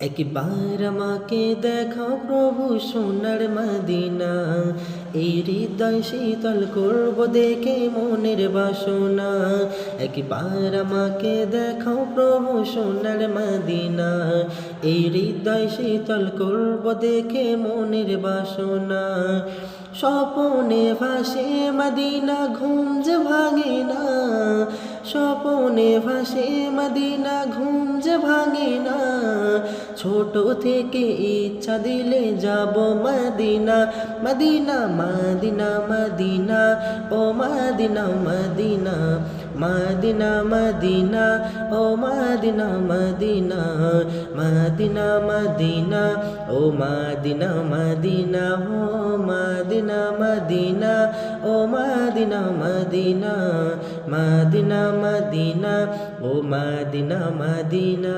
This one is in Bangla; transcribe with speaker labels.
Speaker 1: একবার আমাকে দেখাও প্রভু সোনার মদিনা। এই হৃদয় শীতল করব দেখে মনের বাসনা। একবার আমাকে দেখাও প্রভু সোনার মদিনা। এই হৃদয় শীতল করব দেখে মনের বাসনা। স্বপনে ভাসে মদিনা, ঘুম যে ভাঙে না। স্বপনে ভাসে মদিনা, ঘুম ভাঙে না। ছোট থেকে ইচ্ছা দিলে যাব মদিনা মদিনা মদিনা মদিনা ও মদিনা মদিনা মদিনা মদিনা ও মদিনা মদিনা মদিনা মদিনা ও মদিনা মদিনা ও মদিনা মদিনা ও মদিনা মদিনা মদিনা মদিনা ও মদিনা মদিনা